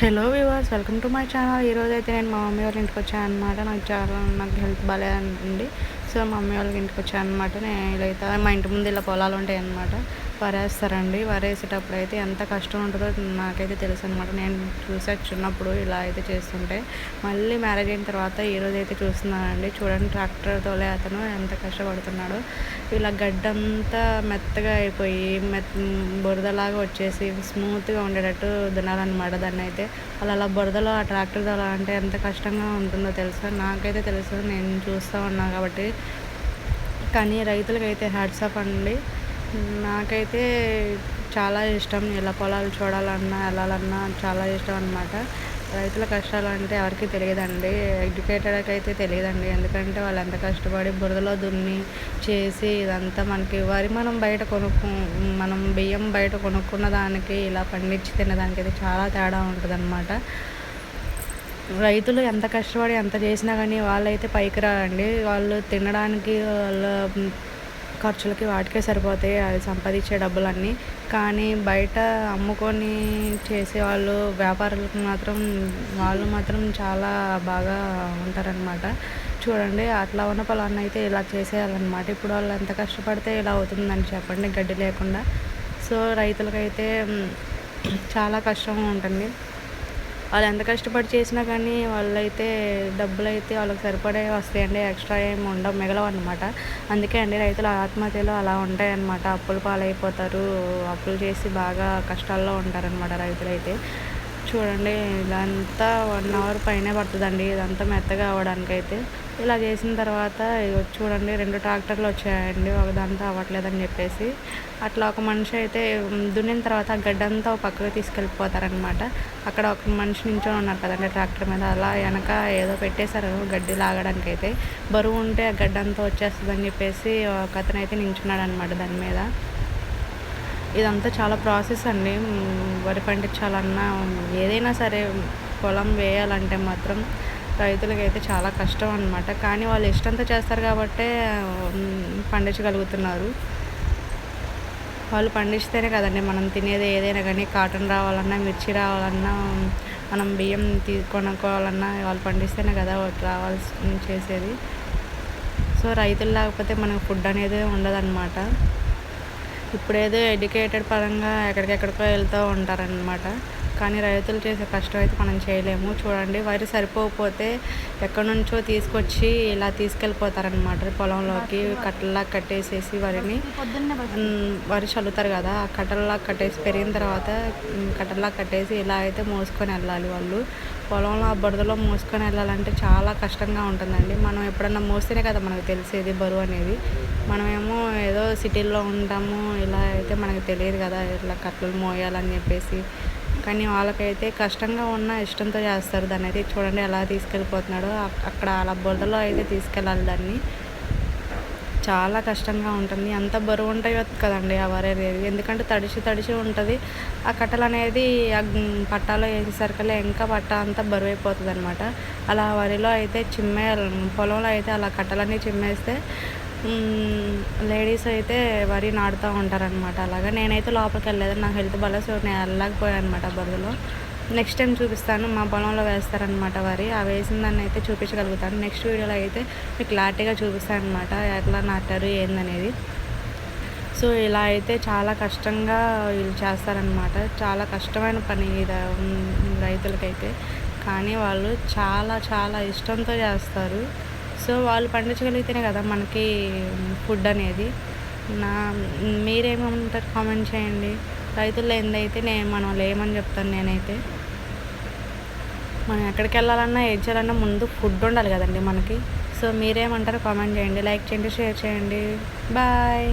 Hello viewers welcome to my channel ఈరోజు అయితే నేను మా మమ్మీ వాళ్ళ ఇంటికి వచ్చాను అనమాట నాకు చాలా నాకు హెల్త్ బాగాలేదండి సో మా మమ్మీ వాళ్ళకి ఇంటికి వచ్చాను అనమాట నేను ఇలా అయితే మా ఇంటి ముందు ఇలా పొలాలు ఉంటాయి అనమాట వరేస్తారండి వరేసేటప్పుడు అయితే ఎంత కష్టం ఉంటుందో నాకైతే తెలుసు అనమాట నేను చూసా చిన్నప్పుడు ఇలా అయితే చేస్తుంటే. మళ్ళీ మ్యారేజ్ అయిన తర్వాత ఈరోజు అయితే చూస్తున్నానండి. చూడండి ట్రాక్టర్ తోలే అతను ఎంత కష్టపడుతున్నాడు. ఇలా గడ్డంతా మెత్తగా అయిపోయి మెత్ బురదలాగా వచ్చేసి స్మూత్గా ఉండేటట్టు దున్నాలన్నమాట దాన్ని అయితే అలా అలా బురదలో ఆ ట్రాక్టర్ తోలా అంటే ఎంత కష్టంగా ఉంటుందో తెలుసా? నాకైతే తెలుసు. నేను చూస్తూ ఉన్నా కాబట్టి. కానీ రైతులకైతే హ్యాట్సాప్ అండి. నాకైతే చాలా ఇష్టం ఇలా పొలాలు చూడాలన్నా వెళ్ళాలన్నా చాలా ఇష్టం అనమాట రైతుల కష్టాలు అంటే ఎవరికి తెలియదండి. ఎడ్యుకేటెడ్కి అయితే తెలియదండి. ఎందుకంటే వాళ్ళు ఎంత కష్టపడి బురదలో దున్ని చేసి ఇదంతా మనకి వరి మనం బయట కొనుక్కు మనం బియ్యం బయట కొనుక్కున్న దానికి ఇలా పండించి తినడానికి అయితే చాలా తేడా ఉంటుందన్నమాట. రైతులు ఎంత కష్టపడి ఎంత చేసినా కానీ వాళ్ళైతే పైకి రారండి. వాళ్ళు తినడానికి వాళ్ళ ఖర్చులకి వాటికే సరిపోతాయి అది సంపాదించే డబ్బులన్నీ. కానీ బయట అమ్ముకొని చేసేవాళ్ళు వ్యాపారులకు మాత్రం వాళ్ళు మాత్రం చాలా బాగా ఉంటారనమాట చూడండి అట్లా ఉన్న పొలాన్ని అయితే ఇలా చేసేయాలన్నమాట. ఇప్పుడు వాళ్ళు ఎంత కష్టపడితే ఇలా అవుతుందని చెప్పండి గడ్డి లేకుండా. సో రైతులకైతే చాలా కష్టం ఉంటుంది. వాళ్ళు ఎంత కష్టపడి చేసినా కానీ వాళ్ళైతే డబ్బులు అయితే వాళ్ళకి సరిపడే వస్తాయండి. ఎక్స్ట్రా ఏమి ఉండవు మిగలవు అనమాట అందుకే అండి రైతుల ఆత్మహత్యలు అలా ఉంటాయన్నమాట. అప్పులు పాలైపోతారు. అప్పులు చేసి బాగా కష్టాల్లో ఉంటారనమాట రైతులైతే. చూడండి ఇదంతా వన్ అవర్ పైనే పడుతుందండి. ఇదంతా మెత్తగా అవ్వడానికైతే. ఇలా చేసిన తర్వాత చూడండి రెండు ట్రాక్టర్లు వచ్చాయండి ఒకదంతా అవ్వట్లేదని చెప్పేసి. అట్లా ఒక మనిషి అయితే దున్నిన తర్వాత ఆ గడ్డంతా ఒక పక్కకు తీసుకెళ్ళిపోతారనమాట. అక్కడ ఒక మనిషి నించొని ఉన్నారు కదండి ట్రాక్టర్ మీద. అలా వెనక ఏదో పెట్టేశారు గడ్డి లాగడానికి అయితే బరువు ఉంటే ఆ గడ్డంతా వచ్చేస్తుందని చెప్పేసి ఒక అతను అయితే నించున్నాడు అనమాట దాని మీద. ఇదంతా చాలా ప్రాసెస్ అండి. వరి పండించాలన్నా ఏదైనా సరే పొలం వేయాలంటే మాత్రం రైతులకి అయితే చాలా కష్టం అనమాట కానీ వాళ్ళు ఇష్టంతో చేస్తారు కాబట్టే పండించగలుగుతున్నారు. వాళ్ళు పండిస్తేనే కదండి మనం తినేది ఏదైనా కానీ కాటన్ రావాలన్నా మిర్చి రావాలన్నా మనం బియ్యం తీ కొనుక్కోవాలన్నా వాళ్ళు పండిస్తేనే కదా రావాల్సి చేసేది. సో రైతులు లేకపోతే మనకు ఫుడ్ అనేది ఉండదన్నమాట. ఇప్పుడేదో ఎడ్యుకేటెడ్ పరంగా ఎక్కడికెక్కడికో వెళ్తూ ఉంటారనమాట కానీ రైతులు చేసే కష్టం అయితే మనం చేయలేము. చూడండి వరి సరిపోకపోతే ఎక్కడి నుంచో తీసుకొచ్చి ఇలా తీసుకెళ్ళిపోతారనమాట పొలంలోకి కట్టల్లా కట్టేసేసి వరిని. వరి చల్లుతారు కదా ఆ కట్టల్లా కట్టేసి పెరిగిన తర్వాత కట్టల్లా కట్టేసి ఇలా అయితే మోసుకొని వెళ్ళాలి వాళ్ళు. పొలంలో ఆ బురదలో మోసుకొని వెళ్ళాలంటే చాలా కష్టంగా ఉంటుందండి. మనం ఎప్పుడన్నా మోస్తేనే కదా మనకు తెలిసేది బరువు అనేది. మనమేమో ఏదో సిటీల్లో ఉంటాము ఇలా అయితే మనకు తెలియదు కదా ఇట్లా కట్టలు మోయాలని చెప్పేసి. కానీ వాళ్ళకైతే కష్టంగా ఉన్న ఇష్టంతో చేస్తారు. దాన్ని అయితే చూడండి ఎలా తీసుకెళ్ళిపోతున్నాడో. అక్కడ అలా బురదలో అయితే తీసుకెళ్ళాలి దాన్ని. చాలా కష్టంగా ఉంటుంది. అంత బరువు ఉంటాయో కదండి ఆ వరి అనేది. ఎందుకంటే తడిసి తడిసి ఉంటుంది. ఆ కట్టలు అనేది పట్టాలో వేసేసరికల్లా ఇంకా పట్ట అంతా బరువు అయిపోతుంది అనమాట అలా వరిలో అయితే చిమ్మే పొలంలో అయితే అలా కట్టలన్నీ చిమ్మేస్తే లేడీస్ అయితే వరి నాటుతూ ఉంటారనమాట అలాగా నేనైతే లోపలికి వెళ్ళలేదు నా హెల్త్ బాగా సో నేను వెళ్ళలేకపోయాను అనమాట బరువులో నెక్స్ట్ టైం చూపిస్తాను. మా పొలంలో వేస్తారనమాట వరి. ఆ వేసిన దాన్ని అయితే చూపించగలుగుతాను. నెక్స్ట్ వీడియోలో అయితే మీకు క్లారిటీగా చూపిస్తాను అనమాట ఎట్లా నాటారు ఏందనేది. సో ఇలా అయితే చాలా కష్టంగా వీళ్ళు చేస్తారనమాట చాలా కష్టమైన పని ఇది రైతులకైతే. కానీ వాళ్ళు చాలా చాలా ఇష్టంతో చేస్తారు. సో వాళ్ళు పండించగలిగితేనే కదా మనకి ఫుడ్ అనేది. నా మీరేమంటారు కామెంట్ చేయండి. రైతులు ఏందైతే నేను మనం లేమని చెప్తాను నేనైతే. మనం ఎక్కడికి వెళ్ళాలన్నా ఏం చేయాలన్నా ముందు ఫుడ్ ఉండాలి కదండి మనకి. సో మీరేమంటారు కామెంట్ చేయండి లైక్ చేయండి షేర్ చేయండి. బాయ్.